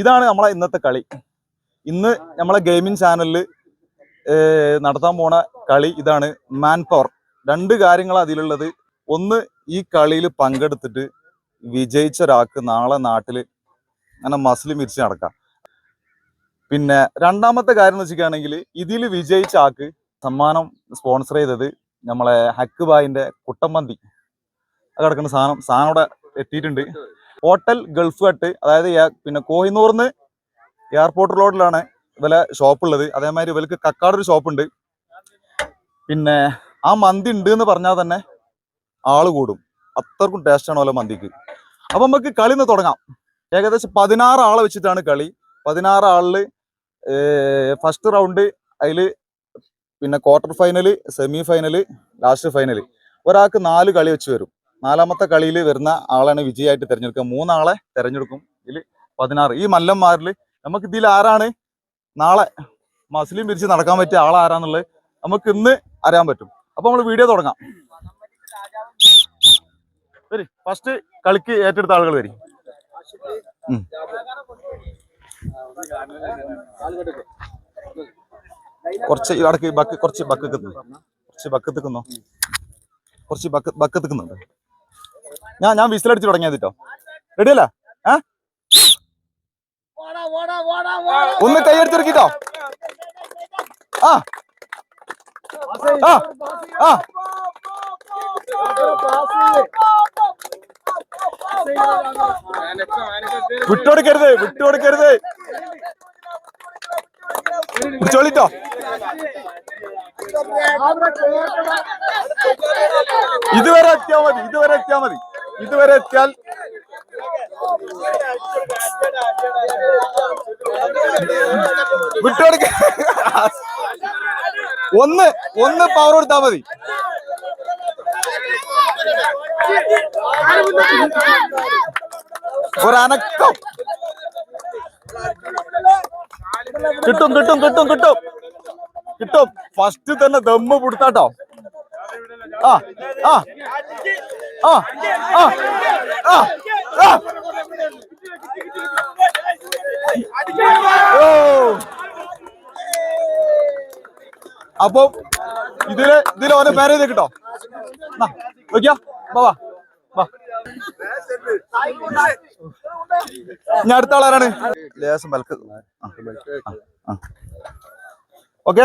ഇതാണ് നമ്മളെ ഇന്നത്തെ കളി. ഇന്ന് നമ്മളെ ഗെയിമിംഗ് ചാനലിൽ നടത്താൻ പോണ കളി ഇതാണ് മാൻ പവർ രണ്ട് കാര്യങ്ങൾ അതിലുള്ളത്. ഒന്ന് ഈ കളിയിൽ പങ്കെടുത്തിട്ട് വിജയിച്ച ഒരാൾക്ക് നാളെ നാട്ടിൽ അങ്ങനെ മസിൽ മിരിച്ച് നടക്കാം. പിന്നെ രണ്ടാമത്തെ കാര്യം എന്ന് വെച്ചിട്ടാണെങ്കിൽ ഇതിൽ വിജയിച്ച ആൾക്ക് സമ്മാനം സ്പോൺസർ ചെയ്തത് നമ്മളെ ഹക്ക് ബായിന്റെ കുട്ടമ്പന്തി അത് കിടക്കുന്ന സാധനം സാധനം അവിടെ എത്തിയിട്ടുണ്ട്. ഹോട്ടൽ ഗൾഫ് കട്ട് അതായത് പിന്നെ കോഹിനൂറിന്ന് എയർപോർട്ട് റോഡിലാണ് ഇവലെ ഷോപ്പ് ഉള്ളത് അതേമാതിരി ഇവർക്ക് കക്കാട് ഒരു ഷോപ്പ് ഉണ്ട് പിന്നെ ആ മന്തി ഉണ്ട് എന്ന് പറഞ്ഞാൽ തന്നെ ആൾ കൂടും. അത്രക്കും ടേസ്റ്റ് ആണ് ഓലെ മന്തിക്ക്. അപ്പം നമുക്ക് കളി നിന്ന് തുടങ്ങാം. ഏകദേശം പതിനാറ് ആളെ വെച്ചിട്ടാണ് കളി. പതിനാറ് ആളിൽ ഫസ്റ്റ് റൗണ്ട് അതിൽ പിന്നെ quarter final semi final last final ഒരാൾക്ക് നാല് കളി വെച്ച് വരും. നാലാമത്തെ കളിയിൽ വരുന്ന ആളാണ് വിജയമായിട്ട് തിരഞ്ഞെടുക്കുക. മൂന്നാളെ തിരഞ്ഞെടുക്കും. ഇതിൽ പതിനാറ്. ഈ മല്ലന്മാരിൽ നമുക്ക് ഇതിൽ ആരാണ്? നാളെ മസ്ലിം പിരിച്ച് നടക്കാൻ പറ്റിയ ആൾ ആരാന്നുള്ളത് നമുക്ക് ഇന്ന് അറിയാൻ പറ്റും. അപ്പൊ നമ്മൾ വീഡിയോ തുടങ്ങാം. വരി. ഫസ്റ്റ് കളിക്ക് ഏറ്റെടുത്ത ആളുകൾ വരി. കുറച്ച് ഇടയ്ക്ക് ബക്ക് കുറച്ച് ബക്ക് കുറച്ച് ബക്ക് തിക്കുന്നോ കുറച്ച് ബക്ക് ബക്ക് തിക്കുന്നുണ്ട് ഞാൻ ഞാൻ വിസിലടിച്ച് തുടങ്ങിയത് കേട്ടോ റെഡി അല്ല? ഏ? ഒന്ന് കൈയെടുത്തിറക്കിട്ടോ ആ. ആ. ആ. വിട്ടുകൊടുക്കരുത് വിട്ടുകൊടുക്കരുത്. വിളിച്ചോളിട്ടോ ഇതുവരെ എത്തിയാ മതി ഇതുവരെ എത്തിയാ മതി. ഇതുവരെ എത്തിയാൽ വിട്ടുകൊടുക്ക. ഒന്ന് ഒന്ന് പവർ കൊടുത്താ മതി. ഒരനക്കം. കിട്ടും കിട്ടും കിട്ടും കിട്ടും. കിട്ടും. ഫസ്റ്റ് തന്നെ ദമ്മ് പിടുത്താട്ടോ. ആ ആ. ആ ആ ആ അപ്പൊ ഇതിൽ ഇതിൽ ഓനെ പേര് ചെയ്ത് കിട്ടോ നോക്കിയാ. വാ ഞാൻ അടുത്ത ആളാരാണ്? ലേശം ബൽക്ക് ഓക്കെ?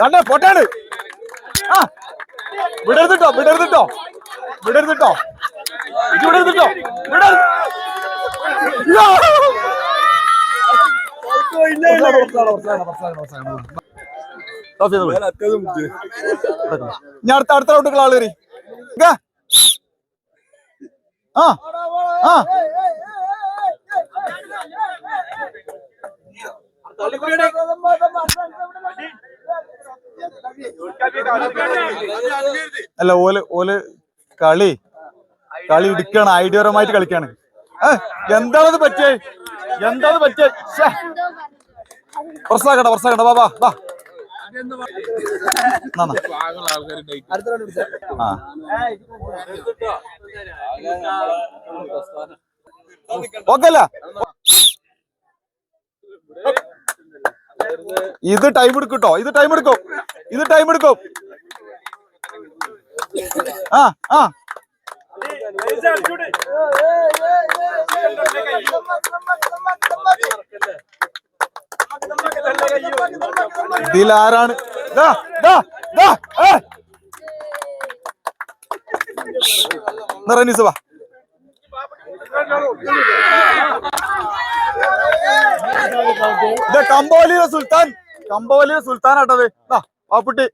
തന്നെ പൊട്ടാണ് ആ. വിടരുതിട്ടോ വിടരുതിട്ടോ. വിടരുതിട്ടോ. ഇത് വിടരുതിട്ടോ. വിടരുത്. ഞാൻ അടുത്ത അടുത്ത റൗണ്ട് ആൾ കയറി. ഇങ്ങ. ആ. ആ. അല്ല ഓൽ ഓൽ കളി. കളി ഇടുക്കാണ്. ഐഡിയപരമായിട്ട് കളിക്കാണ്. എന്താണത് പറ്റേ എന്താണത് പറ്റേ പ്രസാകട പ്രസാകട ബാബാ വാ വാ. ഓക്കെ അല്ല ഇത് ടൈം എടുക്കും കേട്ടോ ഇത് ടൈം എടുക്കും ഇത് ടൈം എടുക്കും ആ ആ ഇതിൽ ആരാണ്? നിറനീസുവാ കമ്പവലിയിലെ സുൽത്താൻ. കമ്പവലിയിലെ സുൽത്താൻ ആട്ടത് Papputty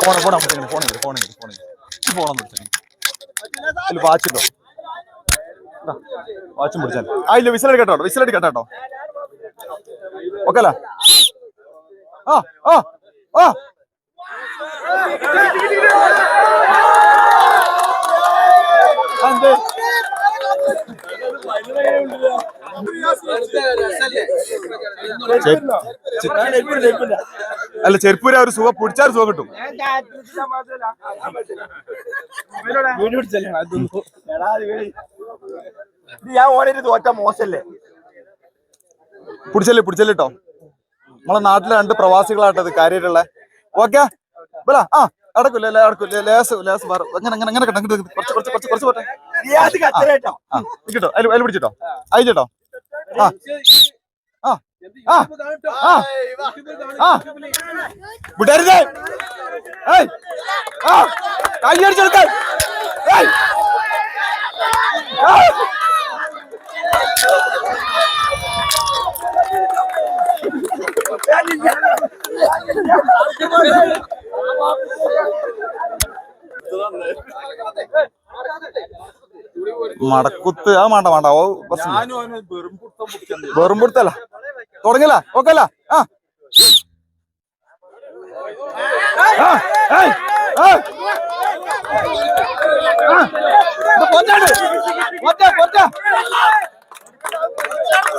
phone phone phone phone phone phone ഫോണിങ്ങനെ ഫോണിങ്ങനെ ഈ അതിൽ വാച്ച് ഉണ്ടോ ദാ, വാച്ചും പിടിച്ചാൽ ആ ഇല്ല വിസിലടി കേട്ടോ. വിസിലടി കേട്ടോ. ഓക്കെ അല്ല? ആ ആ ആ. അതെ അല്ല ചെരുപ്പൂര ഒരു സുഖ പിടിച്ചാൽ സുഖം കിട്ടും. ഞാൻ ഓടിയിട്ട് തോറ്റ മോശല്ലേ പിടിച്ചല്ലേ പിടിച്ചല്ലേ കേട്ടോ നമ്മളെ നാട്ടിലെ രണ്ട് പ്രവാസികളായിട്ടത് കാര്യമായിട്ടുള്ള ഓക്കെ? ആ അടക്കൂല്ലേ അടക്കൂല്ലേ ലേസ് ലേസ് അങ്ങനെ അങ്ങനെ അങ്ങനെ കിട്ടും കുറച്ച് കുറച്ച് കുറച്ച് കുറച്ച് പോട്ടെ. കിട്ടോ? അതിൽ അതിൽ പിടിച്ചിട്ടോ? അയച്ചോ ആ. ആ. ആ. ആ. ആ. വിടരുത്. ഏയ്. ആ. കൈയടിച്ചെടുക്കാൻ ഏയ്. ആ. മടക്കുത്ത്. ആ വേണ്ട വേണ്ട. ഓ വെറും പുറത്തല്ല തുടങ്ങില്ല. ഓക്കെ അല്ല ആ ആ, ആ ആ. ആ, ഇത് പൊറ്റാണ്. പൊറ്റ, പൊറ്റ.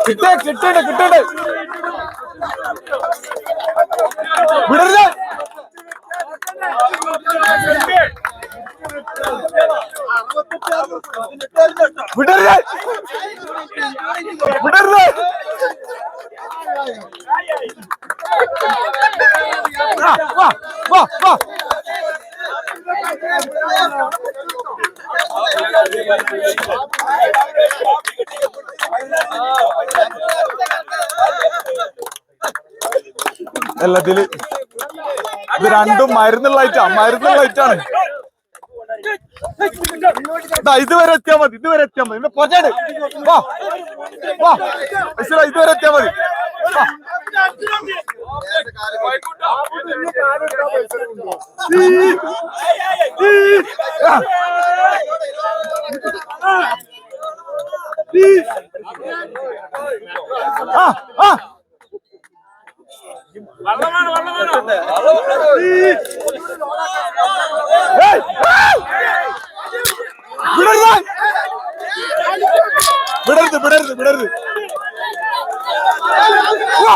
കിട്ടേ കിട്ടണ്ട് കിട്ടണ്ട്. വിടരുത്. വിടരുത്. വിടരുത്. വാ വാ വാ എല്ലാത്തിൽ ഇത് രണ്ടും മരുന്നുള്ള ഐറ്റാ മരുന്നുള്ള ഐറ്റാണ് ഇതുവരെ എത്തിയാ മതി ഇതുവരെ എത്തിയാ മതി. ഇന്ന് ഇതുവരെ എത്തിയാ മതി. ആ. ആ. ആ ഏയ്! വിടരുത് വിടരുത് വിടരുത് വിടരുത് വാ!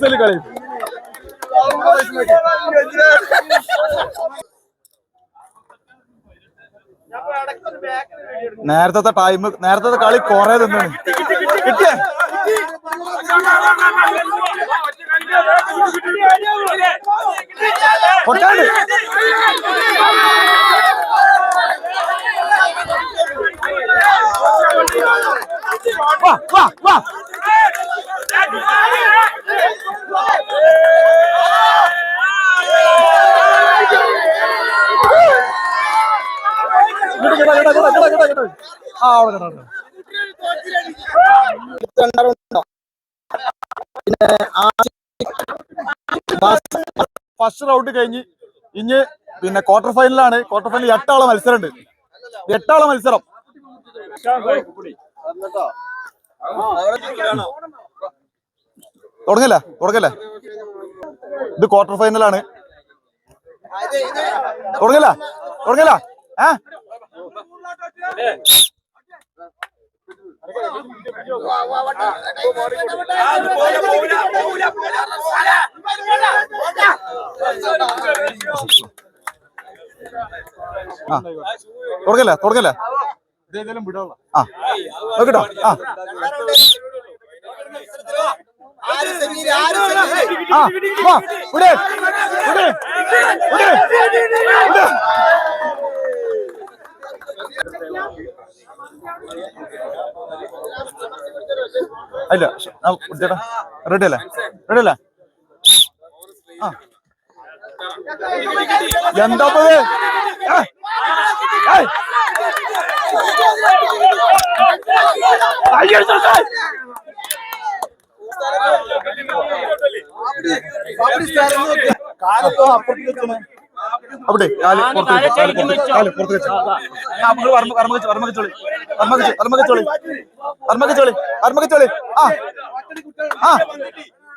അസൽ കളി. നേരത്തെ ടൈം നേരത്തെ കളി കൊറേ തിന്നാണ് കിട്ടിയേ? പൊട്ടാണ്ട് വാ വാ വാ. ഫസ്റ്റ് റൗണ്ട് കഴിഞ്ഞ് ഇനി പിന്നെ ക്വാർട്ടർ ഫൈനലാണ് ക്വാർട്ടർ ഫൈനൽ എട്ടാളെ മത്സരം. ഉണ്ട് എട്ടാളെ മത്സരം തുടങ്ങല്ലേ? തുടങ്ങല്ലേ? ഇത് ക്വാർട്ടർ ഫൈനലാണ് തുടങ്ങല്ല? തുടങ്ങല്ല? ഏ? ആ. തുടങ്ങല്ലേ? തുടങ്ങല്ലേ? ആ. നോക്കിട്ടോ. ആ. അല്ല ചേട്ടാ റെഡി അല്ലേ? റെഡി അല്ലേ? ആ. എന്താ ഇപ്പൊ ഏയ്! അയ്യോ, ചേട്ടാ! അവിടെ കാൽ പുറത്ത് വെച്ച്, കാൽ പുറത്ത് വെച്ച്. ആ, മകൾ വർമ്മ- വർമ്മ വെച്ച്, വർമ്മ വെച്ചോളി. വർമ്മ വെച്ച്, വർമ്മ വെച്ചോളി. വർമ്മ വെച്ചോളി, വർമ്മ വെച്ചോളി. ആ ആ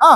ആ.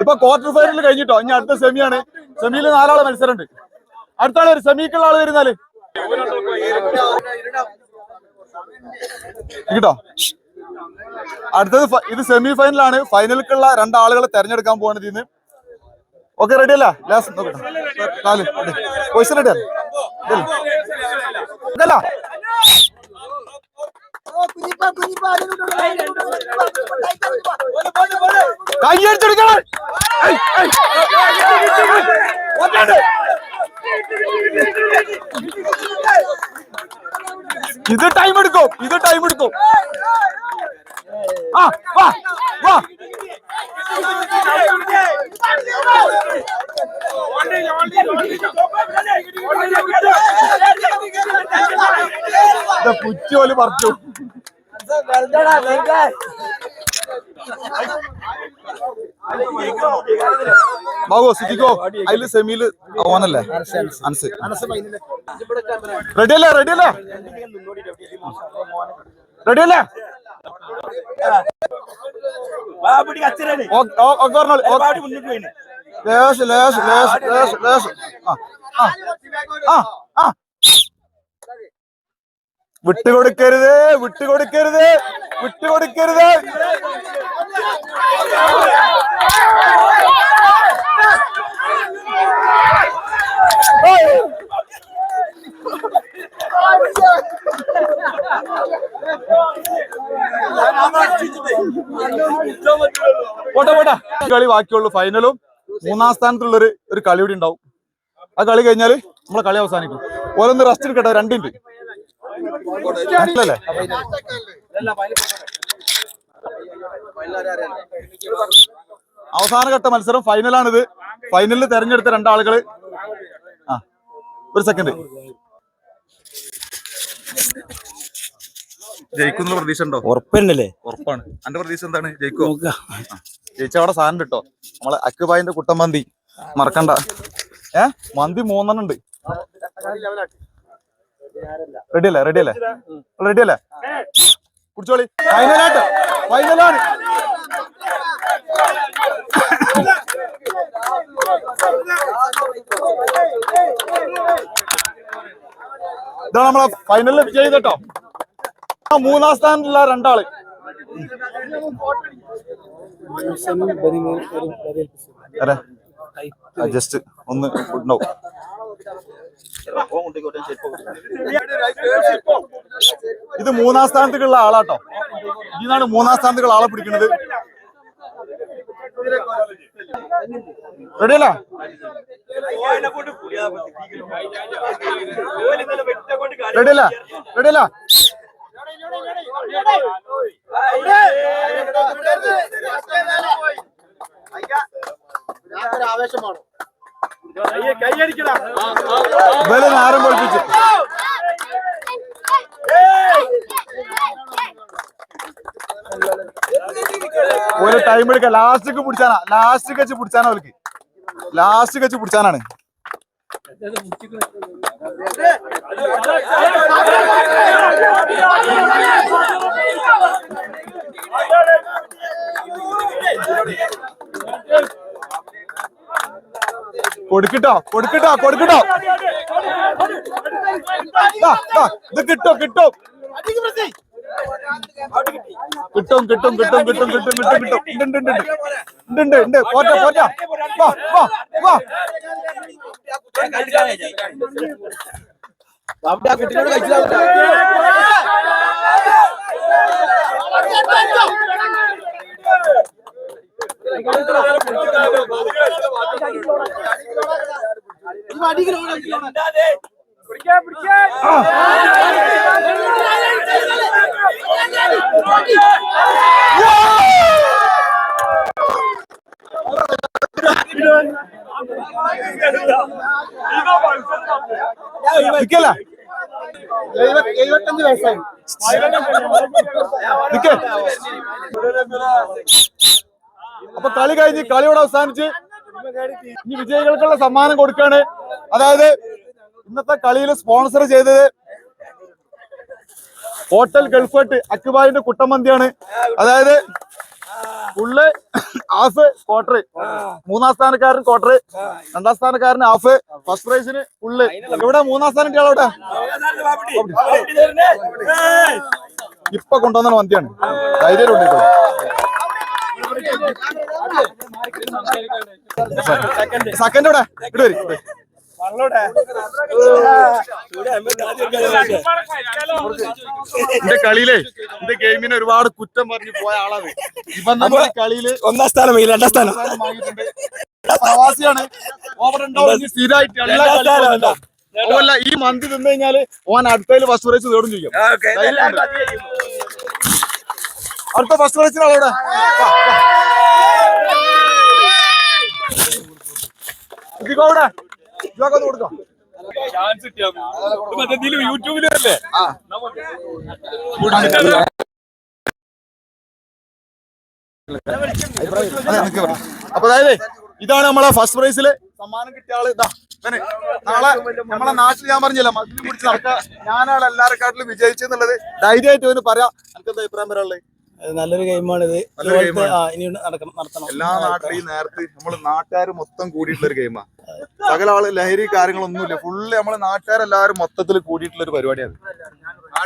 ഇപ്പൊ ക്വാർട്ടർ ഫൈനൽ കഴിഞ്ഞിട്ടോ? ഇനി അടുത്ത സെമിയാണ് സെമിയിൽ നാലാളെ മത്സരമുണ്ട്. അടുത്ത ആൾ വരും ആൾ വരുന്നാൽ. കേട്ടോ അടുത്തത് ഇത് സെമി ഫൈനലാണ് ഫൈനലിലേക്കുള്ള രണ്ടാളുകളെ തെരഞ്ഞെടുക്കാൻ പോവാണ് ഇതിന്ന്. ഓക്കെ റെഡി അല്ല? ലാസ്റ്റ് നാല്. ക്വസ്റ്റ്യൻ റെഡി അല്ല? കയ്യടിച്ചെടുക്കണം. ഇത് ടൈം എടുക്കും ഇത് ടൈം എടുക്കും ആ വാ വാ. കുറച്ചു പറിച്ചു. ബാബു സിറ്റിക്കോ അതിൽ സെമിയിൽ ഓനല്ലേ അൻസ്. റെഡി അല്ലേ റെഡി അല്ലേ റെഡി അല്ലേ ലേശ് ലേശ് ലേശ് ലേശ്. ലേശ് ആ ആ ആ. വിട്ടുകൊടുക്കരുത് വിട്ടുകൊടുക്കരുത് വിട്ടുകൊടുക്കരുത്. പോട്ടെ പോട്ടെ. കളി ബാക്കിയുള്ളൂ ഫൈനലും മൂന്നാം സ്ഥാനത്തുള്ള ഒരു ഒരു കളി കൂടി ഉണ്ടാവും. ആ കളി കഴിഞ്ഞാൽ നമ്മളെ കളി അവസാനിക്കും. ഓരോന്ന് റെസ്റ്റ് എടുക്കട്ടെ രണ്ടിന്റ് അല്ലേ? അവസാന ഘട്ട മത്സരം ഫൈനലാണിത്. ഫൈനലിൽ തെരഞ്ഞെടുത്ത രണ്ടാളുകൾ. ആ ഒരു സെക്കൻഡ് ജയിക്കുന്ന പ്രതീക്ഷ ഉണ്ടോ? ഉറപ്പല്ലേ ഉറപ്പാണ്. എന്റെ പ്രതീക്ഷ എന്താണ്? ജയിക്കോ? ജയിച്ച അവിടെ സാധനം കിട്ടോ? നമ്മളെ അക്കുബായിന്റെ കുട്ടൻ മന്തി. മറക്കണ്ട. ഏ? മന്തി മൂന്നെണ്ണം ഉണ്ട്. റെഡി അല്ലേ? റെഡി അല്ലേ? റെഡി അല്ലേ? കുടിച്ചോളി. ഫൈനലായിട്ട് ഫൈനലാണ് ഇതാണ് നമ്മളെ ഫൈനലിൽ ചെയ്തട്ടോ ആ മൂന്നാം സ്ഥാനത്തുള്ള രണ്ടാൾ. ജസ്റ്റ് ഒന്ന് ഉണ്ടാവും ഇത് മൂന്നാം സ്ഥാനത്തേക്കുള്ള ആളാട്ടോ. ഇതാണ് മൂന്നാം സ്ഥാനത്തേക്കുള്ള ആളെ പിടിക്കുന്നത്. റെഡിയല്ല റെഡിയല്ല റെഡിയല്ല കൈയടിക്കടാ പൊളിപ്പിച്ചു. ഒരു ടൈം എടുക്ക. ലാസ്റ്റ് പിടിച്ചാനാ. ലാസ്റ്റ് കച്ച് പിടിച്ചാനാ അവർക്ക് ലാസ്റ്റ് കച്ച് പിടിച്ചാനാണ്. കൊടുക്കിട്ടോ കൊടുക്കട്ടോ കൊടുക്കട്ടോ. ഇത് കിട്ടോ കിട്ടും. കിട്ടും കിട്ടും കിട്ടും കിട്ടും കിട്ടും കിട്ടും കിട്ടും. ഉണ്ട് ഉണ്ട് ഉണ്ട് ഉണ്ട്. ഉണ്ട് പോറ്റ പോറ്റ. വാ വാ വാ. കുട്ടിയോട് കഴിച്ചില്ല എഴുപത്തഞ്ച് വയസ്സായി. അപ്പൊ കളി കഴിഞ്ഞ് കളിയോടെ അവസാനിച്ച് ഇനി വിജയികൾക്കുള്ള സമ്മാനം കൊടുക്കാണ് അതായത് ഇന്നത്തെ കളിയിൽ സ്പോൺസർ ചെയ്തത് ഹോട്ടൽ ഗൾഫട്ട് അക്കുബായിന്റെ കുട്ടമന്തിയാണ് അതായത് ഫുള്ള് ഹാഫ് ക്വാർട്ടർ മൂന്നാം സ്ഥാനക്കാരൻ ക്വാർട്ടർ രണ്ടാം സ്ഥാനക്കാരൻ ഹാഫ് ഫസ്റ്റ് പ്രൈസിന് ഫുള്ള് ഇവിടെ മൂന്നാം സ്ഥാനം അവിടെ. ഇപ്പൊ കൊണ്ടുവന്ന മന്തിയാണ്. ധൈര്യം ഉണ്ടോ സെക്കൻഡ് ഇവിടെ ഇവിടെ വരും. എന്റെ കളിയിലെ എന്റെ ഗെയിമിന് ഒരുപാട് കുറ്റം പറഞ്ഞു പോയ ആളാണ് ഇപ്പൊ നമ്മുടെ കളിയിൽ ഒന്നാം സ്ഥാനം രണ്ടാം സ്ഥാനം. പ്രവാസിയാണ് ഓവർ ഉണ്ടാവും സ്ഥിരമായിട്ട് എല്ലാ ഈ മന്തി തിന്നു കഴിഞ്ഞാൽ ഓൻ അടുത്തതിൽ ഫസ്റ്റ് പ്രൈസ് നേടും ചെയ്യും. അടുത്ത ഫസ്റ്റ് കളിച്ച ആളോടെ അവിടെ. അപ്പൊ അതായത് ഇതാണ് നമ്മളെ ഫസ്റ്റ് പ്രൈസിൽ സമ്മാനം കിട്ടിയ ആൾ. ഇതാ നാളെ നമ്മളെ നാട്ടിൽ ഞാൻ പറഞ്ഞില്ല മതിനെ കുറിച്ച് നടക്കുക ഞാനാണ് എല്ലാവരെക്കാട്ടിലും വിജയിച്ചെന്നുള്ളത് ധൈര്യമായിട്ട് അവന് പറയാം. എനിക്കെന്താ അഭിപ്രായം പറയാനുള്ളത് നല്ലൊരു ഗെയിമാണിത് നല്ലൊരു ഗെയിമാണ്. ഇനി നടക്കണം നടത്തണം. എല്ലാ നാട്ടിലും നേരത്തെ നമ്മൾ നമ്മൾ നാട്ടുകാർ മൊത്തം കൂടിയിട്ടുള്ള ഒരു ഗെയിമാ സകല ആൾ ലഹരി കാര്യങ്ങളൊന്നുമില്ല. ഫുള്ള് നമ്മൾ നാട്ടുകാരെല്ലാരും മൊത്തത്തിൽ കൂടിയിട്ടുള്ള ഒരു പരിപാടിയാണ്.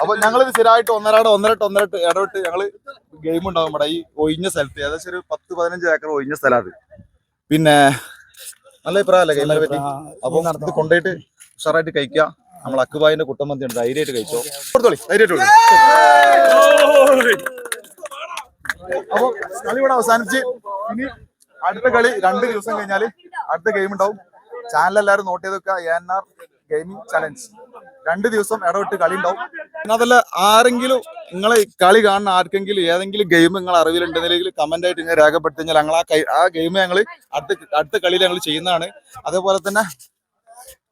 അപ്പൊ ഞങ്ങളിത് സ്ഥിരമായിട്ട് ഒന്നരാട് ഒന്നരട്ട് ഒന്നരട്ട് ഇടവിട്ട് ഞങ്ങൾ ഗെയിം ഉണ്ടാവും ഇവിടെ ഈ ഒഴിഞ്ഞ സ്ഥലത്ത്. ഏകദേശം ഒരു പത്ത് പതിനഞ്ച് ഏക്കർ ഒഴിഞ്ഞ സ്ഥലമാണ് പിന്നെ നല്ല അഭിപ്രായമല്ലേ ഗെയിമിനെ പറ്റി? അപ്പൊ ഇത് കൊണ്ടുപോയിട്ട് ഉഷാറായിട്ട് കഴിക്കുക. നമ്മൾ അക്കുബായിന്റെ കുട്ടമന്തി ഉണ്ട്. ധൈര്യമായിട്ട് കഴിച്ചോ. കൊടുത്തോളി. ധൈര്യമായിട്ട്. അപ്പൊ കളി ഇവിടെ അവസാനിച്ച് ഇനി അടുത്ത കളി രണ്ട് ദിവസം കഴിഞ്ഞാൽ അടുത്ത ഗെയിം ഉണ്ടാവും. ചാനൽ എല്ലാവരും നോട്ട് ചെയ്ത് വെക്കുക. എൻ ആർ ഗെയിമിംഗ് ചലഞ്ച് രണ്ട് ദിവസം ഇടവിട്ട് കളി ഉണ്ടാവും. പിന്നെ അതല്ല ആരെങ്കിലും നിങ്ങളെ കളി കാണുന്ന ആർക്കെങ്കിലും ഏതെങ്കിലും ഗെയിം നിങ്ങൾ അറിവിലുണ്ടെങ്കിൽ കമന്റ് ആയിട്ട് ഇങ്ങനെ രേഖപ്പെടുത്തി കഴിഞ്ഞാൽ ഞങ്ങൾ ആ ആ ഗെയിം ഞങ്ങൾ അടുത്ത അടുത്ത കളിയിൽ ഞങ്ങൾ ചെയ്യുന്നതാണ്. അതേപോലെ തന്നെ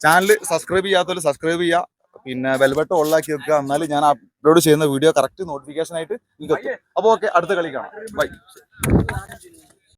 ചാനൽ സബ്സ്ക്രൈബ് ചെയ്യാത്തവർ സബ്സ്ക്രൈബ് ചെയ്യുക. പിന്നെ ബെൽബട്ടൺ ഓളാക്കി വെക്കുക. എന്നാൽ ഞാൻ അപ്ലോഡ് ചെയ്യുന്ന വീഡിയോ കറക്റ്റ് നോട്ടിഫിക്കേഷൻ ആയിട്ട് നിങ്ങൾക്ക് അപ്പോൾ ഓക്കെ അടുത്ത കളി കാണാം. ബൈ